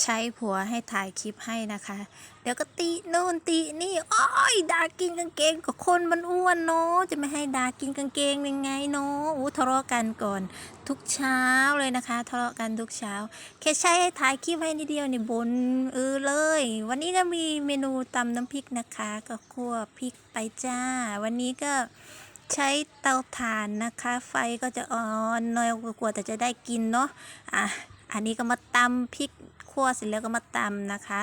ใช้ผัวให้ถ่ายคลิปให้นะคะ เดี๋ยวก็ตินู่นตินี่อ้อยดากินกางเกงกับคนมันอ้วนเนาะจะไม่ให้ดากินกางเกงยังไงเนาะอู้ทะเลาะกันก่อน ทุกเช้าเลยนะคะทะเลาะกันทุกเช้า แค่ใช้ให้ถ่ายคลิปให้นิดเดียวนี่บนเออเลย วันนี้ก็มีเมนูตำน้ำพริกนะคะ ก็คั่วพริกไปจ้า วันนี้ก็ใช้เตาถ่านนะคะ ไฟก็จะอ่อนน้อยกว่าแต่จะได้กินเนาะอะอันนี้ก็มาตำพริก คั่วเสร็จแล้วก็มาตำนะคะ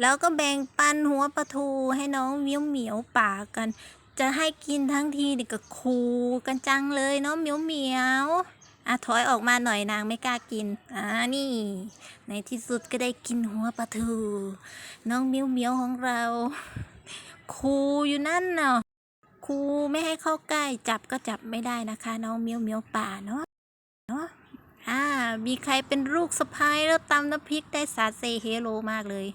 แล้วก็แบ่งปันหัวปลาทูให้น้องเมียวเหมียวป่ากัน จะให้กินทั้งทีนี่ก็คูกันจังเลยเนาะเหมียวเหมียวอะถอยออกมาหน่อยนางไม่กล้ากิน อ่านี่ ในที่สุดก็ได้กินหัวปลาทู น้องเมียวเหมียวของเรา คูอยู่นั่นเนาะครูไม่ให้เข้าใกล้จับก็จับไม่ได้นะคะ น้องเมียวเมียวป่าเนาะ มีใครเป็นลูกสะพ้ายแล้วตำน้ำพริกได้สาเซเฮโลมากเลย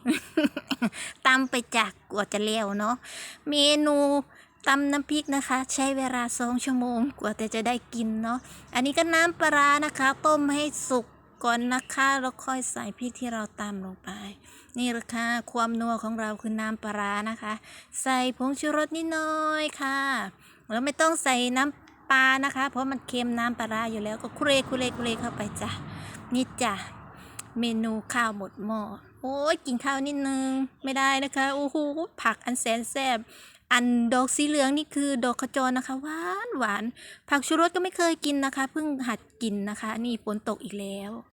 ตำไปจากกว่าจะเลี้ยวเนาะเมนูตำน้ำพริกนะคะ ใช้เวลาสองชั่วโมงกว่าแต่จะได้กินเนาะอันนี้ก็น้ำปลาร้านะคะ ต้มให้สุกก่อนนะคะแล้วค่อยใส่พริกที่เราตำลงไป นี่ละค่ะความนัวของเราคือน้ำปลาร้านะคะ ใส่ผงชูรสนิดหน้อยค่ะแล้วไม่ต้องใส่น้ำ ปลานะคะ เพราะมันเค็มน้ำปลาร้าอยู่แล้วก็คุเรคุเรคุเรเข้าไปจ้ะนี่จ้ะเมนูข้าวหมดหม้อโอ้ยกินข้าวนิดนึงไม่ได้นะคะโอ้โหผักอันแสนแซ่บอันดอกสีเหลืองนี่คือดอกขจรนะคะหวานหวาน ผักชูรสก็ไม่เคยกินนะคะเพิ่งหัดกินนะคะ นี่ฝนตกอีกแล้ว